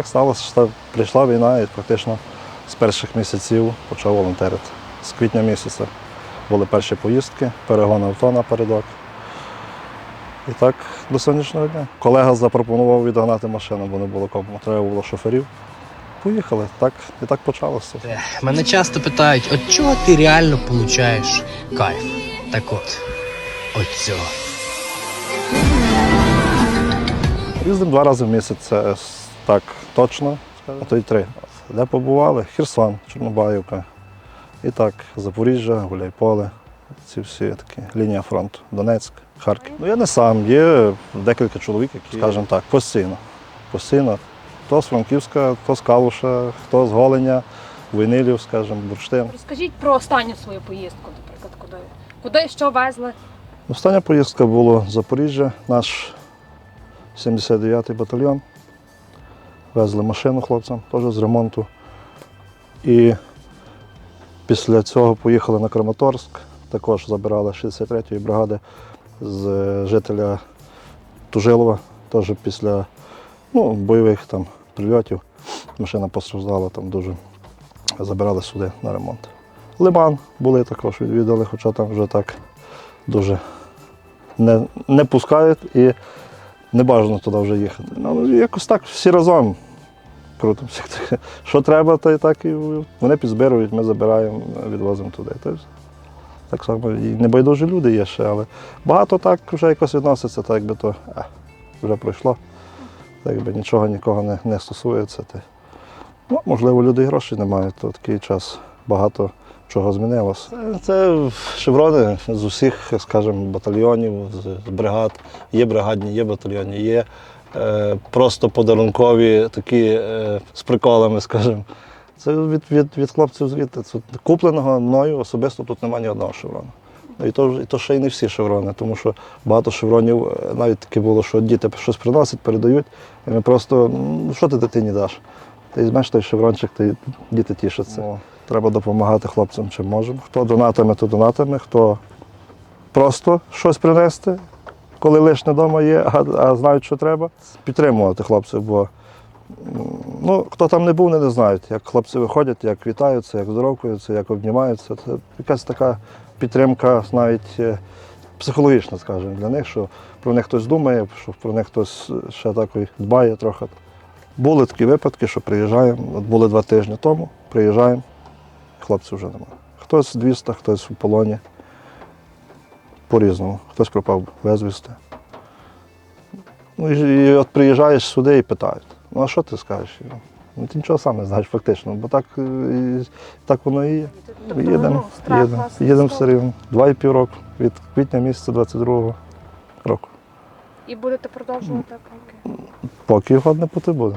Так сталося, що прийшла війна і практично з перших місяців почав волонтерити. З квітня місяця були перші поїздки, перегон авто напередок. І так до сьогоднішнього дня. Колега запропонував відогнати машину, бо не було кому. Треба було шоферів. Поїхали. Так, і так почалося. Мене часто питають, от чого ти реально получаєш кайф? Так от, от цього. Їздимо два рази в місяць, це так точно, а то й три. Де побували? Херсон, Чорнобаївка. І так, Запоріжжя, Гуляйполе. Ці всі такі лінія фронту. Донецьк, Харків. Ну я не сам, є декілька чоловік, які, скажімо так, постійно. Постійно. Хто з Франківська, хто з Калуша, хто з Голеня, Войнилів, скажімо, Бурштин. Розкажіть про останню свою поїздку, наприклад, куди? Куди що везли? Остання поїздка була Запоріжжя, наш 79-й батальйон. Везли машину хлопцям, теж з ремонту. І після цього поїхали на Краматорськ, також забирали 63-ї бригади з е, жителя Тужилова, теж після ну, бойових там, прильотів. Машина постраждала там дуже. Забирали сюди на ремонт. Лиман були також, відвідали, хоча там вже так дуже не, не пускають і не бажано туди вже їхати. Ну, якось так всі разом крутимося. Що треба, то так і вони підзбирують, ми забираємо, відвозимо туди. Та. Так само і небайдужі люди є ще, але багато так вже якось відноситься, так якби то а, вже пройшло. Так якби нічого нікого не, не стосується. Й- ну, можливо, люди і грошей не мають, то такий час багато чого змінилося. Це, це шеврони з усіх, скажімо, батальйонів, з, бригад. Є бригадні, є батальйонні, є е, просто подарункові такі е, з приколами, скажімо. Це від, від, від хлопців звідти. Це купленого мною особисто тут немає ні одного шеврону. Ну, І то, і то ще й не всі шеврони, тому що багато шевронів е, навіть таке було, що діти щось приносять, передають, і ми просто, ну що ти дитині даш? Ти візьмеш той шеврончик, ти діти тішаться. Треба допомагати хлопцям, чим можемо. Хто донатами, то донатами, хто просто щось принести, коли лишнє вдома є, а, а знають, що треба. Підтримувати хлопців, бо ну, хто там не був, вони не знають, як хлопці виходять, як вітаються, як здоровкаються, як обнімаються. Це якась така підтримка, навіть е, психологічна, скажімо, для них, що про них хтось думає, що про них хтось ще так дбає трохи. Були такі випадки, що приїжджаємо, от були два тижні тому, приїжджаємо, хлопців вже немає. Хтось 200, хтось у полоні. По-різному. Хтось пропав безвісти. Ну, і, і от приїжджаєш сюди і питають, ну а що ти скажеш? Ну, ти нічого сам не знаєш фактично, бо так, е, і, так воно і є. Тобто, Їдемо, ну, їдемо, їдемо все рівно. Два і пів року, від квітня місяця 22-го року. І будете продовжувати? Поки його не буде.